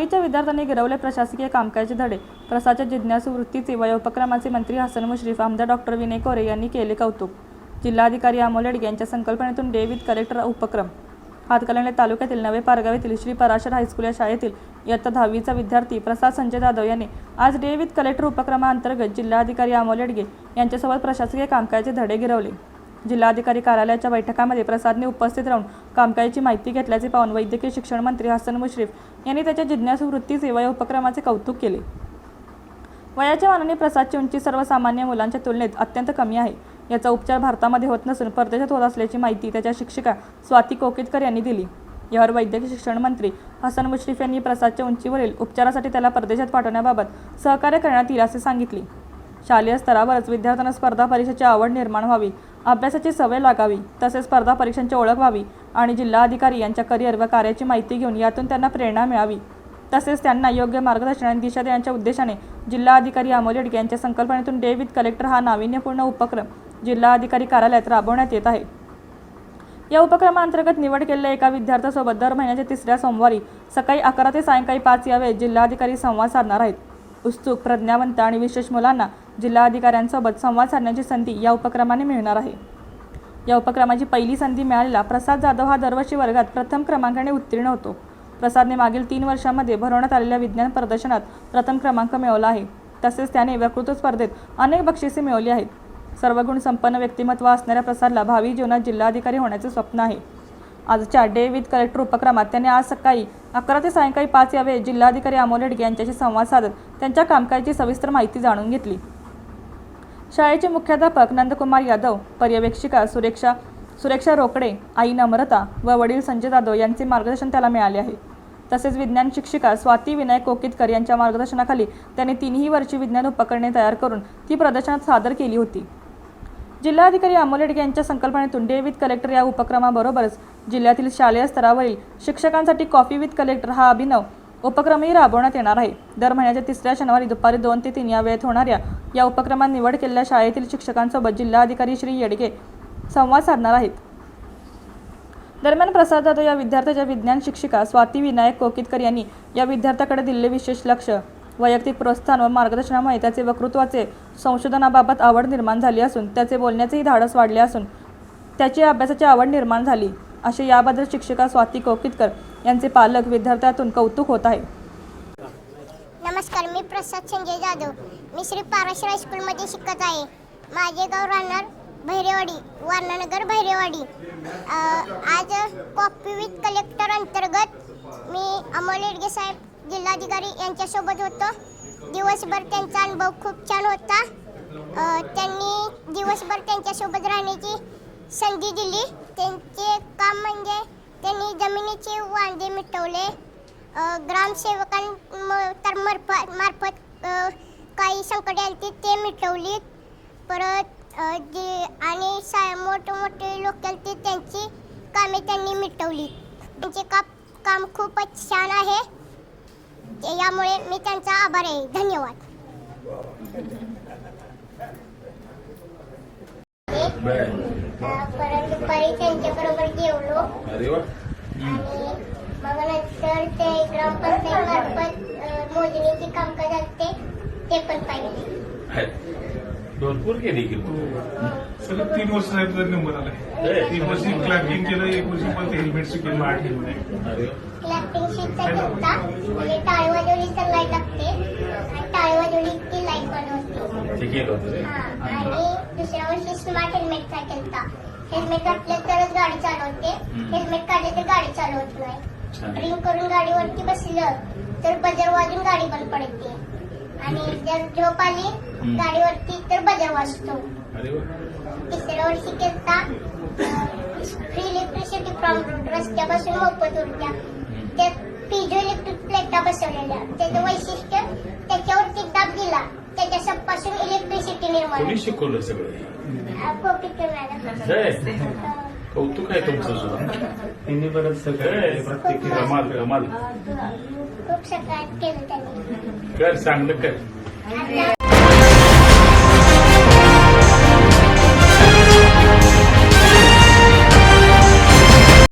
दहावीच्या विद्यार्थ्यांनी गिरवले प्रशासकीय कामकाजाचे धडे. प्रसाच्या जिज्ञासू वृत्तीचे व उपक्रमाचे मंत्री हसन मुश्रीफ आमदार डॉक्टर विनय कोरे यांनी केले कौतुक. जिल्हाधिकारी अमोल येडगे यांच्या संकल्पनेतून डेविद कलेक्टर उपक्रम. हातकणंगले तालुक्यातील नवे पारगाव येथील श्री पराशर हायस्कूल या शाळेतील इयत्ता दहावीचा विद्यार्थी प्रसाद संजय जाधव यांनी आज डे विथ कलेक्टर उपक्रमाअंतर्गत जिल्हाधिकारी अमोल येडगे यांच्यासोबत प्रशासकीय कामकाजाचे धडे गिरवले. जिल्हाधिकारी कार्यालयाच्या बैठकामध्ये प्रसादने उपस्थित राहून कामकाजाची माहिती घेतल्याचे पाहून वैद्यकीय शिक्षण मंत्री हसन मुश्रीफ यांनी त्याच्या जिज्ञासू वृत्तीचे व या उपक्रमाचे कौतुक केले. वयाच्या मानाने प्रसादची उंची सर्वसामान्य मुलांच्या तुलनेत अत्यंत कमी आहे. याचा उपचार भारतामध्ये होत नसून परदेशात होत असल्याची माहिती त्याच्या शिक्षिका स्वाती कोकेतकर यांनी दिली. यावर वैद्यकीय शिक्षण मंत्री हसन मुश्रीफ यांनी प्रसादच्या उंचीवरील उपचारासाठी त्याला परदेशात पाठवण्याबाबत सहकार्य करण्यात येईल असे सांगितले. शालेय स्तरावरच विद्यार्थ्यांना स्पर्धा परीक्षेची आवड निर्माण व्हावी अभ्यासाची सवय लागावी तसेच स्पर्धा परीक्षांची ओळख व्हावी आणि जिल्हाधिकारी यांच्या करिअर व कार्याची माहिती घेऊन यातून त्यांना प्रेरणा मिळावी. तसेच त्यांना योग्य मार्गदर्शन आणि दिशा देण्याच्या उद्देशाने जिल्हाधिकारी अधिकारी अमोलेडक यांच्या संकल्पनेतून डे विथ कलेक्टर हा नाविन्यपूर्ण उपक्रम जिल्हाधिकारी कार्यालयात राबवण्यात येत आहे. या उपक्रमाअंतर्गत निवड केलेल्या एका विद्यार्थ्यासोबत दर महिन्याच्या तिसऱ्या सोमवारी सकाळी अकरा ते सायंकाळी पाच या जिल्हाधिकारी संवाद साधणार आहेत. उत्सुक प्रज्ञावंत आणि विशेष मुलांना जिल्हाधिकाऱ्यांसोबत संवाद साधण्याची संधी या उपक्रमाने मिळणार आहे. या उपक्रमाची पहिली संधी मिळालेला प्रसाद जाधव हा दरवर्षी वर्गात प्रथम क्रमांकाने उत्तीर्ण होतो. प्रसादने मागील तीन वर्षांमध्ये भरवण्यात आलेल्या विज्ञान प्रदर्शनात प्रथम क्रमांक मिळवला आहे. तसेच त्याने वक्तृत्व स्पर्धेत अनेक बक्षिसे मिळवली आहेत. सर्वगुण संपन्न व्यक्तिमत्व असणाऱ्या प्रसादला भावी जीवनात जिल्हाधिकारी होण्याचे स्वप्न आहे. आजच्या डे विथ कलेक्टर उपक्रमात त्यांनी आज सकाळी अकरा ते सायंकाळी पाच या जिल्हाधिकारी अमोल हेडगे यांच्याशी संवाद साधत त्यांच्या कामकाजाची सविस्तर माहिती जाणून घेतली. शाळेचे मुख्याध्यापक नंदकुमार यादव पर्यवेक्षिका सुरेक्षा सुरेक्षा रोकडे आई नम्रता व वडील संजय जाधव यांचे मार्गदर्शन त्याला मिळाले आहे. तसेच विज्ञान शिक्षिका स्वाती विनायक कोकितकर यांच्या मार्गदर्शनाखाली त्यांनी तिन्ही वर्षी विज्ञान उपकरणे तयार करून ती प्रदर्शनात सादर केली होती. जिल्हाधिकारी अमोल हेडगे यांच्या संकल्पनेतून डेविथ कलेक्टर या उपक्रमाबरोबरच जिल्ह्यातील शालेय स्तरावरील शिक्षकांसाठी कॉफी विथ कलेक्टर हा अभिनव उपक्रमही राबवण्यात येणार आहे. दर महिन्याच्या तिसऱ्या शनिवारी दुपारी दोन ते तीन या वेळेत होणाऱ्या या उपक्रमात निवड केलेल्या शाळेतील शिक्षकांसोबत जिल्हाधिकारी श्री येडगे संवाद साधणार आहेत. दरम्यान प्रसाद जाधव या विद्यार्थ्याच्या विज्ञान शिक्षिका स्वाती विनायक कोकितकर यांनी या विद्यार्थ्याकडे दिलेले विशेष लक्ष वैयक्तिक प्रोत्साहन व मार्गदर्शनामुळे त्याचे वक्तृत्वाचे संशोधनाबाबत आवड निर्माण झाली असून त्याचे बोलण्याचेही धाडस वाढले असून त्याची अभ्यासाची आवड निर्माण झाली. असे याबद्दल शिक्षिका स्वाती कोकितकर यांचे पालक विद्यार्थ्यातून कौतुक होत आहे. नमस्कार मी प्रसाद संजय जाधव. मी श्री पाराशर हायस्कूलमध्ये शिकत आहे. माझे गाव राहणार भैरेवाडी वारणानगर भैरेवाडी. आज कॉपी विथ कलेक्टर अंतर्गत मी अमोल येडगे साहेब जिल्हाधिकारी यांच्यासोबत होतो. दिवसभर त्यांचा अनुभव खूप छान होता. त्यांनी दिवसभर त्यांच्यासोबत राहण्याची संधी दिली. त्यांचे काम म्हणजे त्यांनी जमिनीचे वांदे मिटवले. ग्रामसेवकां तर मार्फत मार्फत काही संकटे आली ते मिटवली परत जे आणि सा मोठे मोठे लोक आले त्यांची कामे त्यांनी मिटवली त्यांचे का काम खूपच छान आहे. यामुळे मी त्यांचा आभार आहे. धन्यवाद. बर परत दुपारी त्यांच्याबरोबर जेवलो. अरे वा. आणि मग नंतर ते ग्रामपंचायत मार्फत मोजणीची कामकाज असते ते पण पाहिले. हाय. भरपूर केली की सलग तीन वर्ष साहेब जर नंबर आलाय तीन वर्ष क्लॅपिंग केलं एक वर्ष पण हेल्मेट शिकवलं आठ हेल्मेट. क्लॅपिंग शीटचा टाळी वाजवली तर लाइट लागते आणि टाळी वाजवली ते केलं होतं रे. हा, आणि दुसऱ्या वर्षी स्मार्ट हेल्मेटचा केलता. हेल्मेट घातलं तरच गाडी चालवते. हेल्मेट काढले तर गाडी चालवत नाही. छान. रिंग करून गाडीवरती बसलं तर बजर वाजून गाडी बंद पडते. आणि जर झोप आली गाडीवरती तर बजर वाजतो. अरे वा. तिसऱ्या वर्षी केलता फ्री इलेक्ट्रिसिटी फ्रॉम रोड रस्त्यापासून मोफत ऊर्जा त्यात पिझो इलेक्ट्रिक प्लेटा बसवलेल्या. त्याचं वैशिष्ट्य त्याच्यावरती दाब दिला. त्याच्यापासून इलेक्ट्रिसिटी निर्माण कोणी होते. शिकवलं सगळं अ, जय. कौतुक आहे तुमचं सुद्धा. तिन्ही परत जय. कमाल कमाल खूप सकाळ केलं त्यांनी. कर चांगलं कर. आता